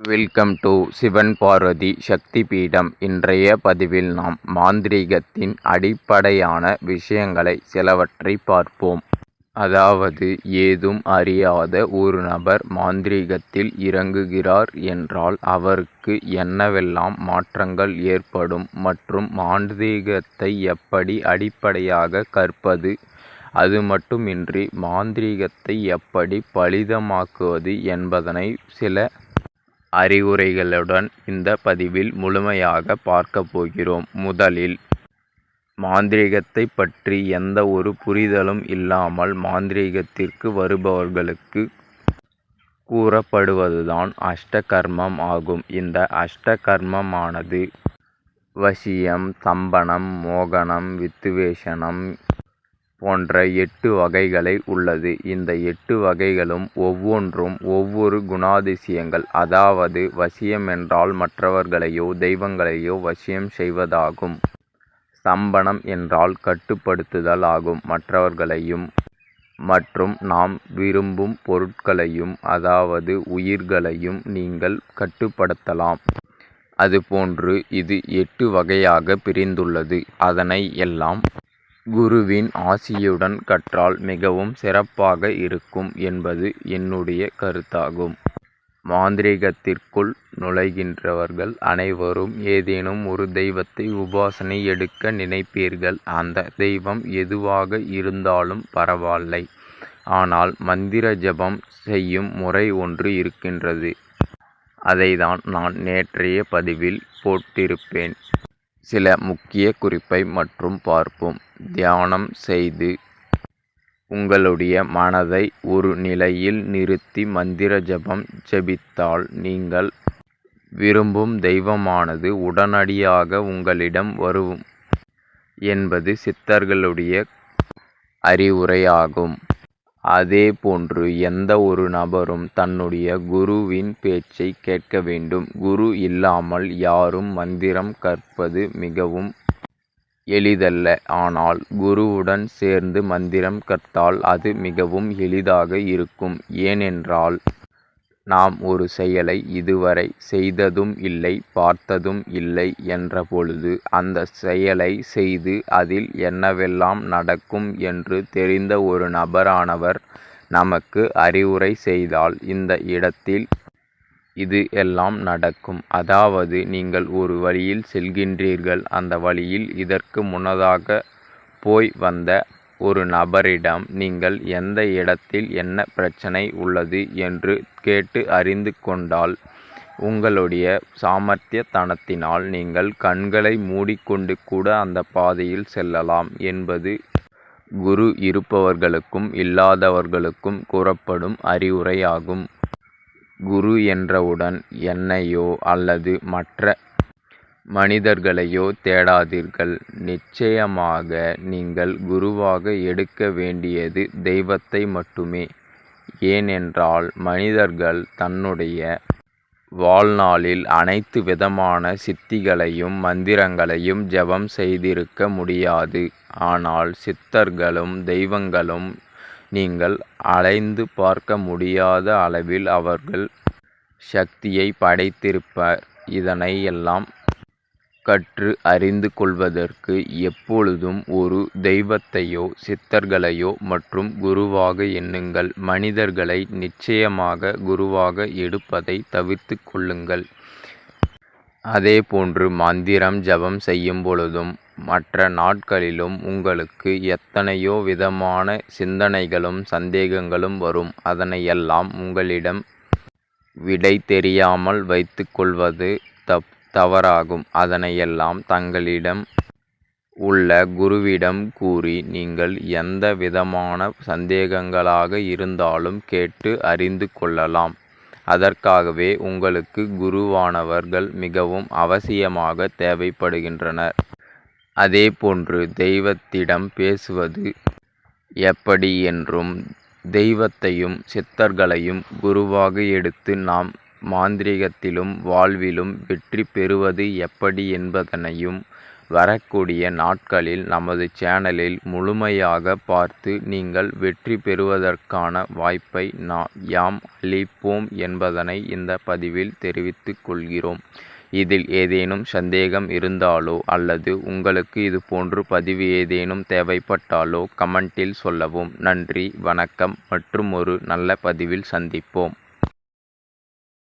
Welcome to Sivan Parvathi Sakthi Peedam இன்றைய பதிவில் நாம் மாந்திரீகத்தின் அடிப்படையான விஷயங்களை சிலவற்றை பார்ப்போம். அதாவது ஏதும் அறியாத ஒரு நபர் மாந்திரீகத்தில் இறங்குகிறார் என்றால் அவருக்கு என்னவெல்லாம் மாற்றங்கள் ஏற்படும் மற்றும் மாந்திரீகத்தை எப்படி அடிப்படையாக கற்பது? அது மட்டுமின்றி மாந்திரீகத்தை எப்படி பலிதமாக்குவது என்பதனை சில அறிவுரைகளுடன் இந்த பதிவில் முழுமையாக பார்க்கப் போகிறோம். முதலில் மாந்திரீகத்தை பற்றி எந்த ஒரு புரிதலும் இல்லாமல் மாந்திரீகத்திற்கு வருபவர்களுக்கு கூறப்படுவதுதான் அஷ்டகர்மம் ஆகும். இந்த அஷ்டகர்மமானது வசியம் தம்பனம் மோகனம் வித்துவேஷனம் போன்ற எட்டு வகைகளை உள்ளது. இந்த எட்டு வகைகளும் ஒவ்வொன்றும் ஒவ்வொரு குணாதிசயங்கள். அதாவது வசியம் என்றால் மற்றவர்களையோ தெய்வங்களையோ வசியம் செய்வதாகும். சம்பனம் என்றால் கட்டுப்படுத்துதல் ஆகும். மற்றவர்களையும் மற்றும் நாம் விரும்பும் பொருட்களையும் அதாவது உயிர்களையும் நீங்கள் கட்டுப்படுத்தலாம். அதுபோன்று இது எட்டு வகையாக பிரிந்துள்ளது. அதனை எல்லாம் குருவின் ஆசியுடன் கற்றால் மிகவும் சிறப்பாக இருக்கும் என்பது என்னுடைய கருத்தாகும். மாந்திரீகத்திற்குள் நுழைகின்றவர்கள் அனைவரும் ஏதேனும் ஒரு தெய்வத்தை உபாசனை எடுக்க நினைப்பீர்கள். அந்த தெய்வம் எதுவாக இருந்தாலும் பரவாயில்லை. ஆனால் மந்திர ஜபம் செய்யும் முறை ஒன்று இருக்கின்றது. அதைதான் நான் நேற்றைய பதிவில் போட்டிருப்பேன். சில முக்கிய குறிப்பை மற்றும் பார்ப்போம். தியானம் செய்து உங்களுடைய மனதை ஒரு நிலையில் நிறுத்தி மந்திர ஜபம் ஜபித்தால் நீங்கள் விரும்பும் தெய்வமானது உடனடியாக உங்களிடம் வரும் என்பது சித்தர்களுடைய அறிவுரையாகும். அதேபோன்று எந்த ஒரு நபரும் தன்னுடைய குருவின் பேச்சை கேட்க வேண்டும். குரு இல்லாமல் யாரும் மந்திரம் கற்பது மிகவும் எளிதல்ல. ஆனால் குருவுடன் சேர்ந்து மந்திரம் கற்றால் அது மிகவும் எளிதாக இருக்கும். ஏனென்றால் நாம் ஒரு செயலை இதுவரை செய்ததும் இல்லை பார்த்ததும் இல்லை என்ற பொழுது அந்த செயலை செய்து அதில் என்னவெல்லாம் நடக்கும் என்று தெரிந்த ஒரு நபரானவர் நமக்கு அறிவுரை செய்தால் இந்த இடத்தில் இது எல்லாம் நடக்கும். அதாவது நீங்கள் ஒரு வழியில் செல்கின்றீர்கள். அந்த வழியில் இதற்கு முன்னதாக போய் வந்த ஒரு நபரிடம் நீங்கள் எந்த இடத்தில் என்ன பிரச்சனை உள்ளது என்று கேட்டு அறிந்து கொண்டால் உங்களுடைய சாமர்த்தியத்தனத்தினால் நீங்கள் கண்களை மூடிக்கொண்டு கூட அந்த பாதையில் செல்லலாம் என்பது குரு இருப்பவர்களுக்கும் இல்லாதவர்களுக்கும் கூறப்படும் அறிவுரையாகும். குரு என்றவுடன் என்னையோ அல்லது மற்ற மனிதர்களையோ தேடாதீர்கள். நிச்சயமாக நீங்கள் குருவாக எடுக்க வேண்டியது தெய்வத்தை மட்டுமே. ஏனென்றால் மனிதர்கள் தன்னுடைய வாழ்நாளில் அனைத்து விதமான சித்திகளையும் மந்திரங்களையும் ஜெபம் செய்திருக்க முடியாது. ஆனால் சித்தர்களும் தெய்வங்களும் நீங்கள் அலைந்து பார்க்க முடியாத அளவில் அவர்கள் சக்தியை படைத்திருப்பர். இதனை எல்லாம் கற்று அறிந்து கொள்வதற்கு எப்பொழுதும் ஒரு தெய்வத்தையோ சித்தர்களையோ மற்றும் குருவாக எண்ணுங்கள். மனிதர்களை நிச்சயமாக குருவாக எடுப்பதை தவிர்த்து கொள்ளுங்கள். அதேபோன்று மந்திரம் ஜபம் செய்யும் பொழுதும் மற்ற நாட்களிலும் உங்களுக்கு எத்தனையோ விதமான சிந்தனைகளும் சந்தேகங்களும் வரும். அதனையெல்லாம் உங்களிடம் விடை தெரியாமல் வைத்து கொள்வது தப் தவறாகும். அதனையெல்லாம் தங்களிடம் உள்ள குருவிடம் கூறி நீங்கள் எந்த விதமான சந்தேகங்களாக இருந்தாலும் கேட்டு அறிந்து கொள்ளலாம். அதற்காகவே உங்களுக்கு குருவானவர்கள் மிகவும் அவசியமாக தேவைப்படுகின்றனர். அதேபோன்று தெய்வத்திடம் பேசுவது எப்படி என்றும் தெய்வத்தையும் சித்தர்களையும் குருவாக எடுத்து நாம் மாந்திரீகத்திலும் வாழ்விலும் வெற்றி பெறுவது எப்படி என்பதனையும் வரக்கூடிய நாட்களில் நமது சேனலில் முழுமையாக பார்த்து நீங்கள் வெற்றி பெறுவதற்கான வாய்ப்பை நாம் யாம் அளிப்போம் என்பதனை இந்த பதிவில் தெரிவித்துக் கொள்கிறோம். இதில் ஏதேனும் சந்தேகம் இருந்தாலோ அல்லது உங்களுக்கு இதுபோன்று பதிவு ஏதேனும் தேவைப்பட்டாலோ கமெண்டில் சொல்லவும். நன்றி வணக்கம் மற்றும் ஒரு நல்ல பதிவில் சந்திப்போம்.